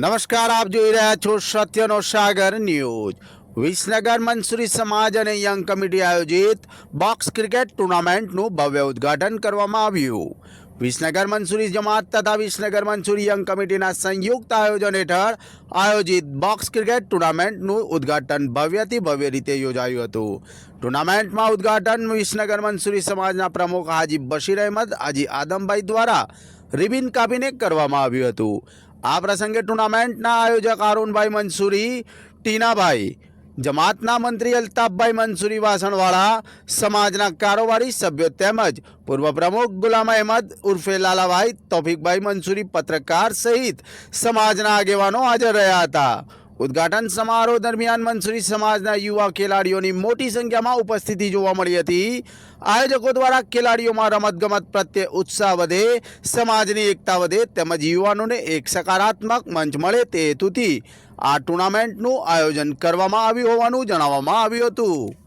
નમસ્કાર, આપ જોઈ રહ્યા છો સત્યનો સાગર ન્યૂઝ. વિસનગર મંસૂરી સમાજ અને યંગ કમિટી આયોજિત બોક્સ ક્રિકેટ ટુર્નામેન્ટનું ભવ્ય ઉદ્ઘાટન કરવામાં આવ્યું. વિસનગર મંસૂરી જમાત તથા વિસનગર મંસૂરી યંગ કમિટીના સંયુક્ત આયોજન હેઠળ આયોજિત બોક્સ ક્રિકેટ ટુર્નામેન્ટનું ઉદ્ઘાટન ભવ્યથી ભવ્ય રીતે યોજાયું હતું. ટુર્નામેન્ટમાં ઉદ્ઘાટન વિસનગર મંસૂરી સમાજના પ્રમુખ હાજી બશીર અહેમદ, હાજી આદમભાઈ દ્વારા રિબિન કાપીને કરવામાં આવ્યું હતું. આ પ્રસંગે ટુર્નામેન્ટના આયોજક અરુણભાઈ મંસૂરી, ટીનાભાઈ, જમાતના મંત્રી અલ્તાફભાઈ મંસૂરી વાસણવાળા, સમાજના કારોબારી સભ્યો તેમજ પૂર્વ પ્રમુખ ગુલામ અહેમદ ઉર્ફે લાલાભાઈ, તોફિકભાઈ મંસૂરી, પત્રકાર સહિત સમાજના આગેવાનો હાજર રહ્યા હતા. ઉદ્ઘાટન સમારોહ દરમિયાન મંસૂરી સમાજના યુવા ખેલાડીઓની મોટી સંખ્યામાં ઉપસ્થિતિ જોવા મળી હતી. આયોજકો દ્વારા ખેલાડીઓમાં રમતગમત પ્રત્યે ઉત્સાહ વધે, સમાજની એકતા વધે તેમજ યુવાનોને એક સકારાત્મક મંચ મળે તે હેતુથી આ ટુર્નામેન્ટનું આયોજન કરવામાં આવ્યું હોવાનું જણાવવામાં આવ્યું હતું.